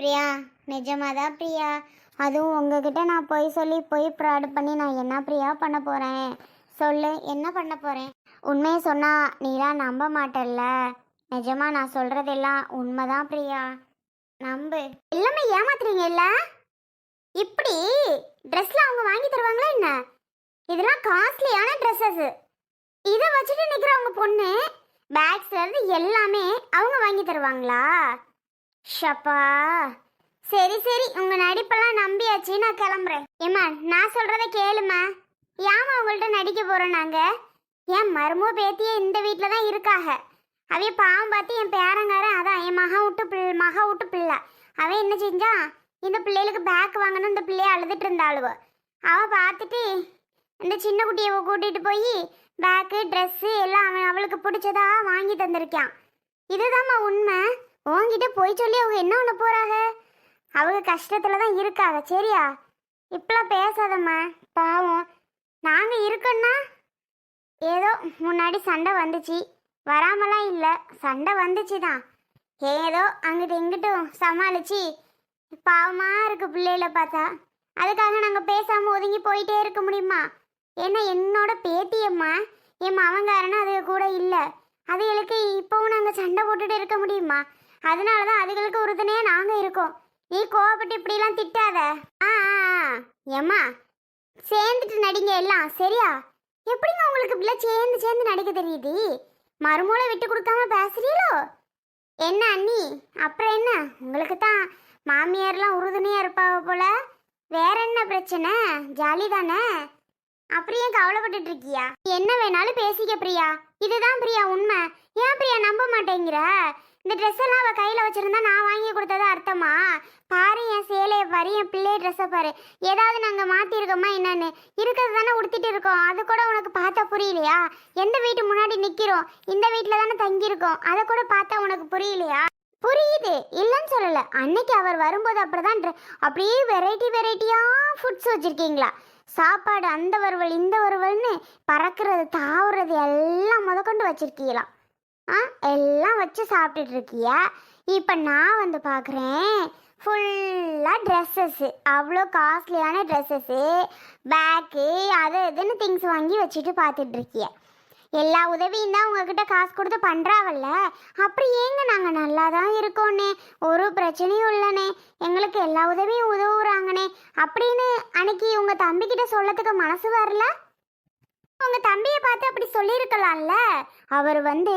பிரியா நிஜமாக தான் பிரியா? அதுவும் உங்ககிட்ட நான் போய் சொல்லி போய் ப்ராடு பண்ணி நான் என்ன பிரியா பண்ண போகிறேன் சொல்லு என்ன பண்ண போகிறேன் உண்மையை சொன்னால் நீலாம் நம்ப மாட்டல்ல. நிஜமாக நான் சொல்கிறதெல்லாம் உண்மைதான் பிரியா. நம்பு. எல்லாமே ஏமாத்துறீங்க இல்ல? இப்படி ட்ரெஸ்லாம் அவங்க வாங்கி தருவாங்களா என்ன? இதெல்லாம் காஸ்ட்லியான ட்ரெஸ்ஸஸ் இதை வச்சுட்டு நிற்கிறவங்க பொண்ணு பேக்ஸ்லேருந்து எல்லாமே அவங்க வாங்கி தருவாங்களா? ஷப்பா. சரி சரி உங்க நடிப்பெல்லாம் நம்பியாச்சு. நான் கிளம்புறேன். ஏம்மா நான் சொல்றத கேளுமா ஏமா உங்கள்ட்ட நடிக்க போறோம் நாங்க? என் மருமோ பேத்தியே இந்த வீட்டில் தான் இருக்காக? அவைய பாவம் பார்த்து என் பேரங்காரன் அதான் என் மகா விட்டு பிள்ளை மகா விட்டு பிள்ளை. அவன் என்ன செஞ்சான் இந்த பிள்ளைகளுக்கு பேக் வாங்கணும் இந்த பிள்ளைய அழுதுட்டு இருந்தாளுவ. அவன் பார்த்துட்டு இந்த சின்ன குட்டியை கூட்டிகிட்டு போய் பேக்கு ட்ரெஸ்ஸு எல்லாம் அவன் அவளுக்கு பிடிச்சதா வாங்கி தந்திருக்கான். இதுதாம்மா உண்மை? உன்கிட்ட போய் சொல்லி அவங்க என்ன ஒன்று போகிறாங்க அவங்க கஷ்டத்தில் தான் இருக்காங்க. சரியா? இப்பெல்லாம் பேசாதம்மா. பாவம். நாங்கள் இருக்கோன்னா? ஏதோ முன்னாடி சண்டை வந்துச்சு. வராமலாம் இல்லை. சண்டை வந்துச்சு தான் ஏதோ அங்கிட்டு இங்கிட்டும் சமாளிச்சு பாவமாக இருக்கு பிள்ளைகளை பார்த்தா. அதுக்காக நாங்கள் பேசாமல் ஒதுங்கி போயிட்டே இருக்க முடியுமா? ஏன்னா என்னோட பேத்தியம்மா என் மவங்காரன்னு அது கூட இல்லை. அதுகளுக்கு இப்போவும் நாங்கள் சண்டை போட்டுட்டு இருக்க முடியுமா? அதனால தான் அதுகளுக்கு உறுதுணையாக நாங்கள் இருக்கோம். நீ கோவப்பட்டு இப்படிலாம் திட்டாத. ஆ ஆ, ஆ. ஏம்மா சேர்ந்துட்டு நடிங்க எல்லாம் சரியா? எப்படிங்க உங்களுக்கு இப்படிலாம் சேர்ந்து சேர்ந்து நடிக்க தெரியுது? மறுமூளை விட்டு கொடுக்காம பேசுறீங்களோ? என்ன அண்ணி அப்புறம் என்ன? உங்களுக்கு தான் மாமியார்லாம் உறுதுணையாக இருப்பாவ போல? வேற என்ன பிரச்சனை? ஜாலி தானே? அப்புறம் ஏன் கவலைப்பட்டு இருக்கியா? என்ன வேணாலும் பேசிக்க பிரியா. இதுதான் பிரியா உண்மை. ஏன் பிரியா நம்ப மாட்டேங்கிற? இந்த ட்ரெஸ் எல்லாம் அவள் கையில் வச்சுருந்தா நான் வாங்கி கொடுத்தது அர்த்தமா? பாரு என் சேலையை பாரு என் பிள்ளை ட்ரெஸ்ஸை பாரு. ஏதாவது நாங்கள் மாற்றிருக்கோமா என்னன்னு? இருக்கிறது தானே உடுத்திட்டு இருக்கோம். அது கூட உனக்கு பார்த்தா புரியலையா? எந்த வீட்டு முன்னாடி நிற்கிறோம் இந்த வீட்டில் தானே தங்கியிருக்கோம். அதை கூட பார்த்தா உனக்கு புரியலையா? புரியுது. இல்லைன்னு சொல்லலை. அன்னைக்கு அவர் வரும்போது அப்படிதான் அப்படியே வெரைட்டி வெரைட்டியாக ஃபுட்ஸ் வச்சுருக்கீங்களா? சாப்பாடு அந்த வறுவல் இந்த வறுவல்னு பறக்கிறது தாவுறது எல்லாம் முதற்கொண்டு வச்சுருக்கீங்களா? ஆ எல்லாம் வச்சு சாப்பிட்டுட்டு இருக்கிய இப்போ நான் வந்து பார்க்குறேன் ஃபுல்லாக ட்ரெஸ்ஸஸ்ஸு அவ்வளோ காஸ்ட்லியான ட்ரெஸ்ஸஸ்ஸு பேக்கு அது இதுன்னு திங்ஸ் வாங்கி வச்சுட்டு பார்த்துட்டு இருக்கிய எல்லா உதவியும் தான் உங்ககிட்ட காசு கொடுத்து பண்ணுறாவல்ல அப்படி ஏங்க நாங்கள் நல்லா தான் இருக்கோண்ணே ஒரு பிரச்சனையும் இல்லைண்ணே எங்களுக்கு எல்லா உதவியும் உதவுறாங்கண்ணே அப்படின்னு அன்னைக்கு உங்கள் தம்பிக்கிட்ட சொல்லத்துக்கு மனசு வரல? உங்க தம்பியை பார்த்து அப்படி சொல்லியிருக்கலாம்ல. அவர் வந்து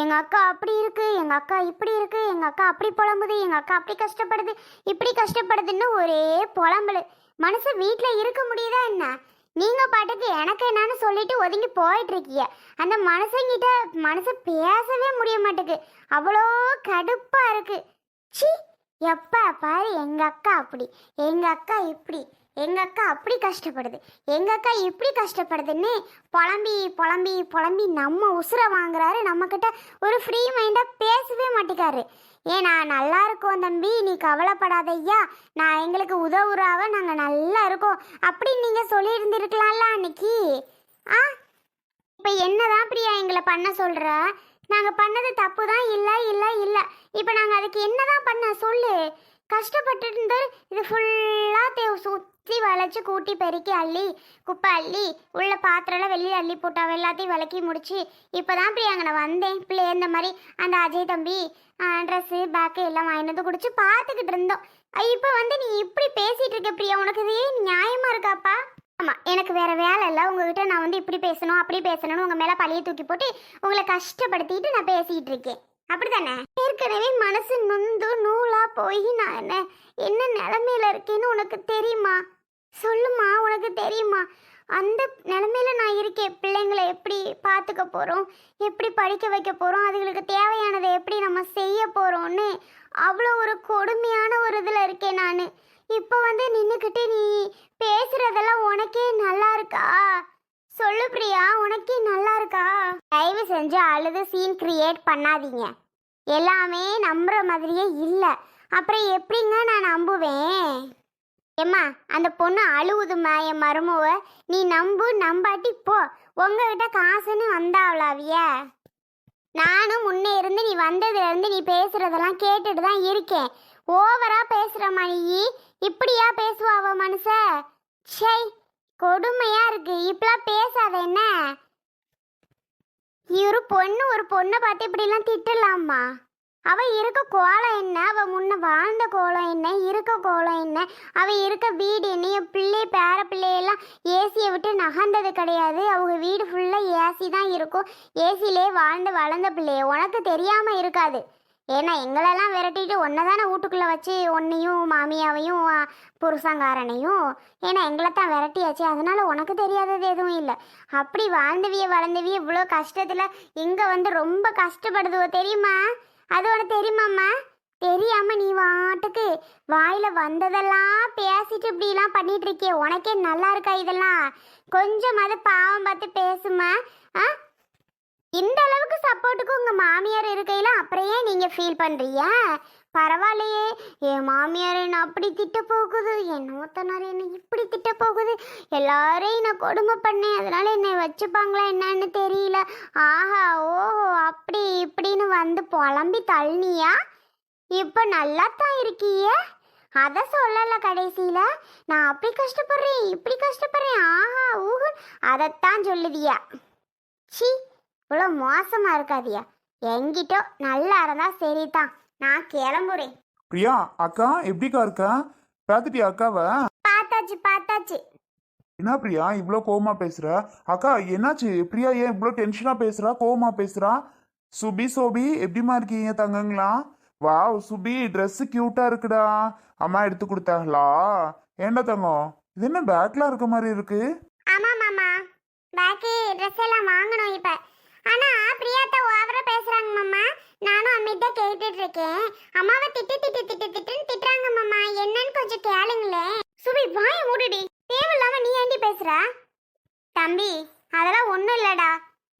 எங்க அக்கா அப்படி இருக்கு எங்க அக்கா இப்படி இருக்கு எங்க அக்கா அப்படி புலம்புது எங்க அக்கா அப்படி கஷ்டப்படுது இப்படி கஷ்டப்படுதுன்னு ஒரே புலம்பலு. மனுஷன் வீட்டில் இருக்க முடியுதா என்ன? நீங்க பாட்டுக்கு எனக்கு என்னன்னு சொல்லிட்டு ஒதுங்கி போயிட்டு இருக்கீங்க அந்த மனுஷங்கிட்ட மனசு பேசவே முடிய மாட்டேக்கு. அவ்வளோ கடுப்பா இருக்கு. சி எப்ப பாரு எங்க அக்கா அப்படி எங்க அக்கா இப்படி. எங்கள் அக்கா அப்படி கஷ்டப்படுது? எங்கள் அக்கா இப்படி கஷ்டப்படுதுன்னு புலம்பி புலம்பி புலம்பி நம்ம உசுரை வாங்குறாரு. நம்மக்கிட்ட ஒரு ஃப்ரீ மைண்டாக பேசவே மாட்டேக்காரு. ஏன்னா நல்லா இருக்கோம் தம்பி நீ கவலைப்படாத ஐயா நான் எங்களுக்கு உதவுறாவ நாங்கள் நல்லா இருக்கோம். அப்படின்னு நீங்கள் சொல்லியிருந்திருக்கலாம்ல அன்னைக்கு? ஆ? இப்போ என்னதான் பிரியா எங்களை பண்ண சொல்கிற நாங்கள் பண்ணது தப்பு தான் இல்லை இல்லை இல்லை. இப்போ நாங்கள் அதுக்கு என்னதான் பண்ண? சொல்லு. கஷ்டப்பட்டு இருந்து இது ஃபுல்லாக தே சுற்றி வளைச்சு கூட்டி பெருக்கி அள்ளி குப்பை அள்ளி உள்ள பாத்திரம்லாம் வெளியே அள்ளி போட்டாவ எல்லாத்தையும் விளக்கி முடிச்சு இப்போ தான் பிரியா அங்கே நான் வந்தேன். பிள்ளை இந்த மாதிரி அந்த அஜய் தம்பி ட்ரெஸ்ஸு பேக்கு எல்லாம் வாங்கிட்டு வந்து குடிச்சு பார்த்துக்கிட்டு இருந்தோம். இப்போ வந்து நீ இப்படி பேசிட்டு இருக்க பிரியா? உனக்கு இது நியாயமா இருக்காப்பா? ஆமா எனக்கு வேற வேலை இல்லை. உங்ககிட்ட நான் வந்து இப்படி பேசணும் அப்படி பேசணும்னு உங்க மேல பழைய தூக்கி போட்டு உங்களை கஷ்டப்படுத்திட்டு நான் பேசிட்டு இருக்கேன். அப்படிதானே? ஏற்கனவே மனசு நொந்து நூலா போய் நான் என்ன என்ன நிலமையில இருக்கேன்னு உனக்கு தெரியுமா? சொல்லுமா உனக்கு தெரியுமா? அந்த நிலமையில நான் இருக்கேன். பிள்ளைங்களை எப்படி பார்த்துக்க போகிறோம் எப்படி படிக்க வைக்க போகிறோம் அதுகளுக்கு தேவையானதை எப்படி நம்ம செய்ய போகிறோம்னு அவ்வளோ ஒரு கொடுமையான ஒரு இதில் இருக்கேன் நான். இப்போ வந்து நின்றுக்கிட்டு நீ பேசுகிறதெல்லாம் உனக்கே நல்லா இருக்கா? சொல்லு பிரியா உனக்கே நல்லா இருக்கா? தயவு செஞ்சு அழுது சீன் கிரியேட் பண்ணாதீங்க. எல்லாமே நம்புற மாதிரியே இல்லை. அப்புறம் எப்படிங்க நான் நம்புவேன்? ஏம்மா அந்த பொண்ணு அழுவுதுமா என் மருமவ. நீ நம்பு நம்பாட்டி போ. உங்ககிட்ட காசுன்னு வந்தாவளாவிய. நானும் முன்னே இருந்து நீ வந்ததுலேருந்து நீ பேசுறதெல்லாம் கேட்டுட்டு தான் இருக்கேன். ஓவரா பேசுகிற மணி இப்படியா பேசுவாவ மனுஷ? ச்சை கொடுமையா இருக்கு. இப்பெல்லாம் பேசாத என்ன? ஒரு பொண்ணு ஒரு பொண்ணை பார்த்து இப்படிலாம் திட்டலாமா? அவ இருக்க கோலம் என்ன? அவ முன்ன வாழ்ந்த கோலம் என்ன? இருக்க கோலம் என்ன? அவ இருக்க வீடு என்ன? என் பிள்ளை பேர பிள்ளையெல்லாம் ஏசியை விட்டு நகர்ந்தது கிடையாது. அவங்க வீடு ஃபுல்லாக ஏசி தான் இருக்கும். ஏசிலே வாழ்ந்து வளர்ந்த பிள்ளைய. உனக்கு தெரியாம இருக்காது. ஏன்னா எங்களெல்லாம் விரட்டிட்டு ஒன்றை தானே வீட்டுக்குள்ளே வச்சு உன்னையும் மாமியாவையும் புருஷங்காரனையும் ஏன்னா எங்களை தான் விரட்டியாச்சு. அதனால் உனக்கு தெரியாதது எதுவும் இல்லை. அப்படி வாழ்ந்தவிய வளர்ந்தவிய இவ்வளோ கஷ்டத்தில் இங்கே வந்து ரொம்ப கஷ்டப்படுதுவோ தெரியுமா? அது உனக்கு தெரியுமாம்மா? தெரியாம நீ வாட்டுக்கு வாயில வந்ததெல்லாம் பேசிட்டு இப்படிலாம் பண்ணிட்டு உனக்கே நல்லா இருக்கா இதெல்லாம்? கொஞ்சமாவது பாவம் பார்த்து பேசுமா ஆ இந்த அளவுக்கு சப்போர்ட்டுக்கு உங்க மாமியார் இருக்கையில அப்புறம் நீங்க ஃபீல் பண்றீங்க? பரவாயில்லையே. என் மாமியார் என்ன அப்படி திட்ட போகுது? என் மூத்தனார் என்ன இப்படி திட்ட போகுது? எல்லாரையும் நான் கொடுமை பண்ணேன். அதனால என்னை வச்சுப்பாங்களா என்னன்னு தெரியல. ஆஹா ஓஹோ அப்படி இப்படின்னு வந்து புலம்பி தள்ளினியா? இப்போ நல்லா தான் இருக்கியே. அதை சொல்லல கடைசியில. நான் அப்படி கஷ்டப்படுறேன் இப்படி கஷ்டப்படுறேன். ஆஹா ஊஹு. அதைத்தான் சொல்லுவியா சி இவ்வளோ மோசமா இருக்காதியா எங்கிட்டோ நல்லா இருந்தா சரிதான். நான் கிளம்புறேன். பிரியா அக்கா எப்படிக்கா இருக்க? பார்த்துட்டியா அக்காவை? பார்த்தாச்சு பார்த்தாச்சு. என்ன பிரியா இவ்வளோ கோவமா பேசுற? அக்கா என்னாச்சு? பிரியா ஏன் இவ்வளோ டென்ஷனா பேசுறா? கோவமா பேசுறா? சுபி சோபி எப்படிமா இருக்கீங்க தங்கங்களா? வாவ் சுபி ட்ரெஸ் கியூட்டா இருக்குடா. அம்மா எடுத்து கொடுத்தாங்களா? ஏண்டா தங்கம்? இது என்ன பேக்லாம் இருக்க மாதிரி இருக்கு? ஆமா மாமா. பாக்கி ட்ரெஸ் எல்லாம் வாங்கணும் இப்ப. ஆனா பிரியாத்தா ஓவரா பேசுறாங்க மாமா. நானும் அம்மிட்ட கேட்டுட்டு இருக்கேன் அம்மாவை திட்டு திட்டு திட்டு திட்டுன்னு திட்டுறாங்க மாமா. என்னன்னு கொஞ்சம் கேளுங்களேன். சுபி வாய் மூடுடி. தேவையில்லாம நீ ஏண்டி பேசுற? தம்பி அதெல்லாம் ஒண்ணும் இல்லடா.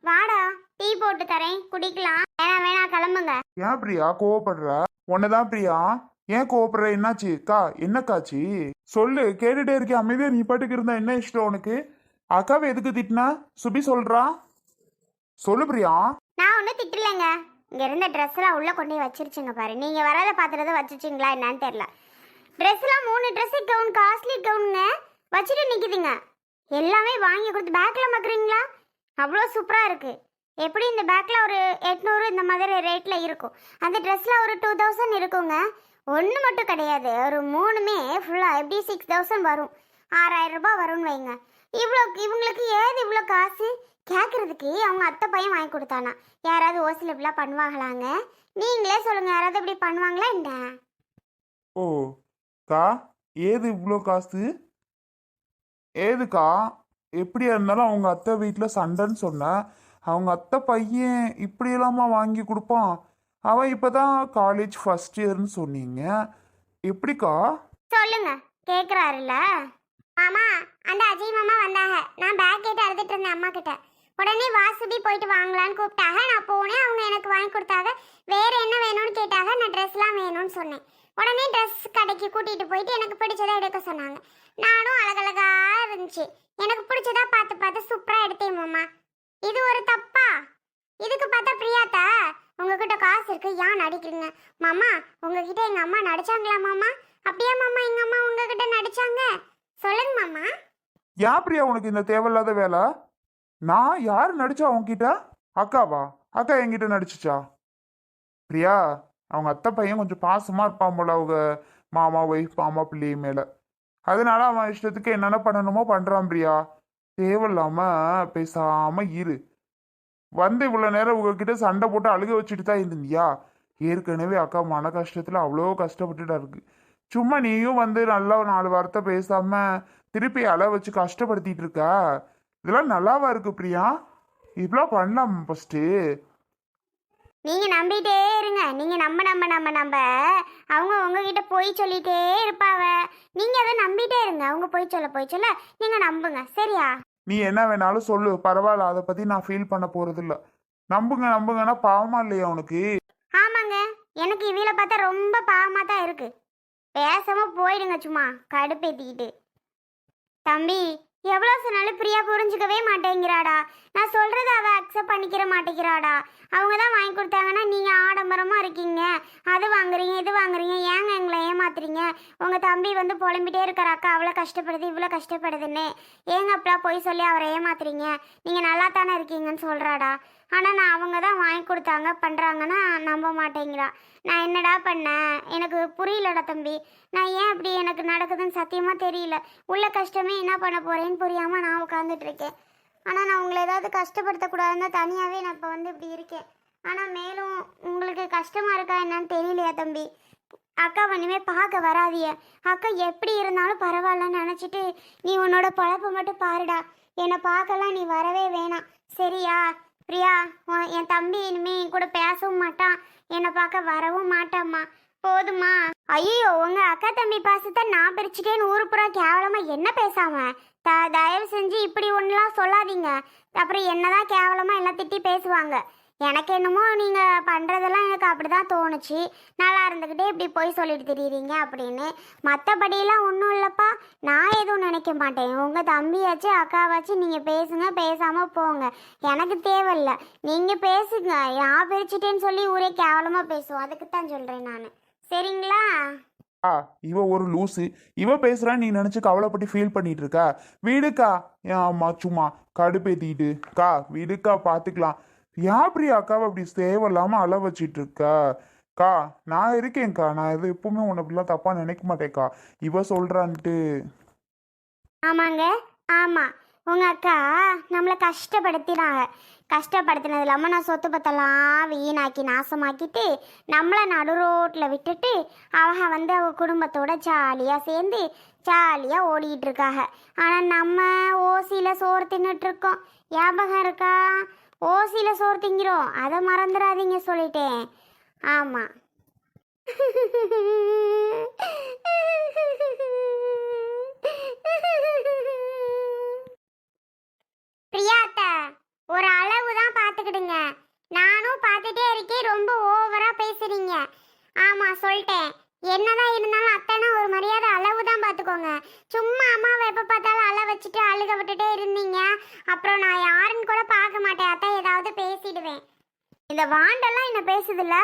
வாடா டீ போட்டு தரேன். குடிக்கலாம். வேணா வேணா கிளம்புங்க. ஏன் பிரியா? கோவப்படுற? உன்னதான் பிரியா? ஏன் கோவப்படுற? என்னாச்சு? அக்கா என்னக்காச்சு? சொல்லு கேட்டுட்டே இருக்கேன். அமைதியா நீ பாட்டுக்கு இருந்தா என்ன இஷ்டம் உனக்கு? அக்காவை எதுக்கு திட்டினா? சுபி சொல்றா? சொல்லு பிரியா. நான் ஒன்றும் திட்டலைங்க. இங்க இருந்த ட்ரெஸ்லாம் உள்ள கொண்டு போய் வச்சிருச்சுங்க பாரு. நீங்க வராத பாத்திரத்தை வச்சிருச்சிங்களா என்னன்னு தெரியல. ட்ரெஸ்லாம் மூணு ட்ரெஸ் கவுன் காஸ்ட்லி கவுனுங்க வச்சுட்டு நிக்குதுங்க. எல்லாமே வாங்கி கொடுத்து பேக்ல மக்குறீங்களா? அவ்வளோ சூப்பரா இருக்கு. எப்படி இந்த பேக்ல ஒரு எட்நூறு இந்த மாதிரி ரேட்ல இருக்கும்? அந்த ட்ரெஸ்ல ஒரு டூ தௌசண்ட் இருக்குங்க. ஒன்று மட்டும் கிடையாது. ஒரு மூணுமே ஃபுல்லாக எப்படி சிக்ஸ் தௌசண்ட் வரும்? ஆறாயிரம் ரூபாய் வரும்னு வைங்க. இவ்வளோ இவங்களுக்கு ஏது இவ்வளோ காசு? கேட்குறதுக்கு அவங்க அத்தை பையன் வாங்கி கொடுத்தானா. யாராவது ஓசில் இப்படிலாம் பண்ணுவாங்களாங்க? நீங்களே சொல்லுங்க யாராவது இப்படி பண்ணுவாங்களா என்ன? ஓ கா ஏது இவ்வளோ காசு? ஏதுக்கா? எப்படியா இருந்தாலும் அவங்க அத்தை வீட்டில் சண்டைன்னு சொன்னேன் அவங்க அத்தை பையன் இப்படியெல்லாமா வாங்கி கொடுப்பான். அவன் இப்போதான் காலேஜ் ஃபர்ஸ்ட் இயர்னு சொன்னீங்க. எப்படிக்கா? சொல்லுங்க கேட்குறாருல்ல மாமா அந்த அஜய் மாமா வந்தாங்க. நான் பேக் கேட்டு அழுதுட்டு இருந்தேன் அம்மா கிட்ட உடனே வாசுபி போயிட்டு வாங்கலான்னு கூப்பிட்டாங்க. நான் போனேன் அவங்க எனக்கு வாங்கி கொடுத்தாங்க. வேற என்ன வேணும்னு கேட்டாங்க. நான் ட்ரெஸ்லாம் வேணும்னு சொன்னேன். உடனே ட்ரெஸ் கடைக்கு கூட்டிகிட்டு போயிட்டு எனக்கு பிடிச்சதை எடுக்க சொன்னாங்க. நானும் அழகழகா இருந்துச்சு. எனக்கு பிடிச்சதா பார்த்து பார்த்து சூப்பராக எடுத்தேன் மாமா. இது ஒரு தப்பா? இதுக்கு பார்த்தா பிரியாத்தா? உங்ககிட்ட காசு இருக்கு ஏன் நடிக்கிறீங்க? மாமா உங்ககிட்ட எங்கள் அம்மா நடிச்சாங்களா மாமா? அப்படியே மாமா எங்கள் அம்மா உங்ககிட்ட நடிச்சாங்க? சொல்லுங்க மாமா. ஏன் பிரியா உனக்கு இந்த தேவையில்லாத வேலை? நான் யார் நடிச்சா உன்கிட்ட? அக்காவா? அக்கா என்கிட்ட நடிச்சுச்சா? பிரியா அவங்க அத்தை பையன் கொஞ்சம் பாசமா இருப்பான் போல அவங்க மாமா ஒய்ஃப் மாமா பிள்ளை மேல. அதனால அவன் இஷ்டத்துக்கு என்னென்ன பண்ணணுமோ பண்றான் பிரியா. தேவையில்லாம பேசாம இரு. வந்து இவ்வளவு நேரம் உங்ககிட்ட சண்டை போட்டு அழுக வச்சுட்டு தான் இருந்தியா? ஏற்கனவே அக்கா மன கஷ்டத்துல அவ்வளோ கஷ்டப்பட்டுட்டா இருக்கு. சும்மா நீயும் வந்து நல்லா ஒரு நாலு வார்த்தை பேசாம திருப்பி அலை வச்சு கஷ்டப்படுத்திட்டு இருக்கா. இதெல்லாம் நல்லாவா இருக்கு பிரியா? இப்படிலாம் பண்ணலாம் ஃபர்ஸ்ட்டு நீங்க நம்பிட்டே இருங்க. நீங்க நம்ப நம்ப நம்ப நம்ப அவங்க உங்ககிட்ட போய் சொல்லிட்டே இருப்பாவ. நீங்க அதை நம்பிட்டே இருங்க. அவங்க போய் சொல்ல போய் சொல்ல நீங்க நம்புங்க. சரியா? நீ என்ன வேணாலும் சொல்லு. பரவாயில்ல. அதை பத்தி நான் ஃபீல் பண்ண போறது இல்ல நம்புங்க. நம்புங்கன்னா பாவமா இல்லையா உனக்கு? ஆமாங்க. எனக்கு இவில பார்த்தா ரொம்ப பாவமா தான் இருக்கு. பேசாம போயிடுங்க சும்மா. கடுப்பேத்திக்கிட்டு. தம்பி எவ்வளோ சொன்னாலும் பிரியா புரிஞ்சுக்கவே மாட்டேங்கிறாடா. நான் சொல்கிறத அவள் அக்செப்ட் பண்ணிக்கிற மாட்டேங்கிறாடா. அவங்க தான் வாங்கி கொடுத்தாங்கன்னா நீங்கள் ஆடம்பரமாக இருக்கீங்க. அது வாங்குறீங்க இது வாங்குறீங்க ஏங்க எங்களை ஏமாத்துறீங்க? உங்கள் தம்பி வந்து புலம்பிட்டே இருக்கார் அக்கா அவ்வளோ கஷ்டப்படுது இவ்வளோ கஷ்டப்படுதுன்னு. ஏங்க அப்பலாம் போய் சொல்லி அவரை ஏமாத்துறீங்க? நீங்கள் நல்லா தானே இருக்கீங்கன்னு சொல்கிறாடா ஆனால் நான் அவங்க தான் வாங்கி கொடுத்தாங்க பண்ணுறாங்கன்னா நம்ப மாட்டேங்கிறா. நான் என்னடா பண்ணேன்? எனக்கு புரியலடா தம்பி. நான் ஏன் அப்படி எனக்கு நடக்குதுன்னு சத்தியமாக தெரியல. உள்ள கஷ்டமே என்ன பண்ண போகிறேன்னு புரியாமல் நான் உட்காந்துட்டு இருக்கேன் ஆனால் நான் உங்களை ஏதாவது கஷ்டப்படுத்தக்கூடாதுன்னு தனியாகவே நான் இப்போ வந்து இப்படி இருக்கேன். ஆனால் மேலும் உங்களுக்கு கஷ்டமாக இருக்கா என்னன்னு தெரியலையா தம்பி? அக்கா ஒன்றுமே பார்க்க வராதிய அக்கா எப்படி இருந்தாலும் பரவாயில்லன்னு நினச்சிட்டு நீ உன்னோட பழப்பை மட்டும் பாருடா. என்னை பார்க்கலாம் நீ வரவே வேணாம். சரியா? பிரியா என் தம்பி இனிமே என் கூட பேசவும் மாட்டான். என்னை பார்க்க வரவும் மாட்டாம்மா போதுமா. ஐயோ உங்க அக்கா தம்பி பாசத்தை நான் பிரிச்சுட்டேன்னு ஊரு புறா கேவலமா என்ன பேசாம? த தயவு செஞ்சு இப்படி ஒன்றுலாம் சொல்லாதீங்க. அப்புறம் என்னதான் கேவலமா எல்லாம் திட்டி பேசுவாங்க. எனக்கு என்னமோ நீங்க பண்றதெல்லாம் எனக்கு அப்படிதான் தோணுச்சு. நல்லா இருந்துக்கிட்டே இப்படி போய் சொல்லிட்டு தெரியுறீங்க அப்படின்னு. மற்றபடியெல்லாம் ஒன்றும் இல்லைப்பா. நான் எதுவும் நினைக்க மாட்டேன். உங்க தம்பியாச்சும் அக்காவாச்சும் நீங்க பேசுங்க பேசாம போங்க. எனக்கு தேவையில்ல. நீங்க பேசுங்க. நான் பிரிச்சுட்டேன்னு சொல்லி ஊரே கேவலமா பேசுவோம். அதுக்கு தான் சொல்றேன் நான். சரிங்களா? ஆ இவ ஒரு லூசு. இவ பேசுறான்னு நீ நினைச்சு கவலைப்பட்டு ஃபீல் பண்ணிட்டு இருக்கா? வீடுக்கா. அம்மா சும்மா கடுப்பேத்திட்டு கா வீடுக்கா பாத்துக்கலாம். ஏன் பிரியா அக்காவை அப்படி தேவையில்லாம அள வச்சிட்டு இருக்கா? கா நான் இருக்கேன்க்கா நான் எது எப்பவுமே உன்னை அப்படிலாம் தப்பா நினைக்க மாட்டேன்க்கா இவ சொல்றான்ட்டு. ஆமாங்க. ஆமா. உங்க அக்கா நம்மளை கஷ்டப்படுத்தினாங்க கஷ்டப்படுத்தினது இல்லாமல் நான் சொத்து பத்தெல்லாம் வீணாக்கி நாசமாக்கிட்டு நம்மளை நடு ரோட்டில் விட்டுட்டு அவங்க வந்து அவ குடும்பத்தோட ஜாலியாக சேர்ந்து ஜாலியாக ஓடிக்கிட்டு இருக்காங்க ஆனால் நம்ம ஓசியில் சோறு தின்னுட்டு இருக்கோம் ஞாபகம் இருக்கா? ஓசியில் சோறு திங்கிறோம். அதை மறந்துடாதீங்க சொல்லிட்டேன். ஆமாம் பிரியாத்த ஒரு அளவு தான் பார்த்துக்கிடுங்க நானும் பார்த்துட்டே இருக்கேன் ரொம்ப ஓவரா பேசுறீங்க ஆமா சொல்லிட்டேன் என்னதான் இருந்தாலும் அத்தைனா ஒரு மரியாதை அளவு தான் பார்த்துக்கோங்க சும்மா அம்மாவை எப்போ பார்த்தாலும் அழ வச்சுட்டு அழுக விட்டுட்டே இருந்தீங்க அப்புறம் நான் யாருன்னு கூட பார்க்க மாட்டேன் அத்தை ஏதாவது பேசிடுவேன் இந்த வாண்டெல்லாம் என்ன பேசுதுல்ல?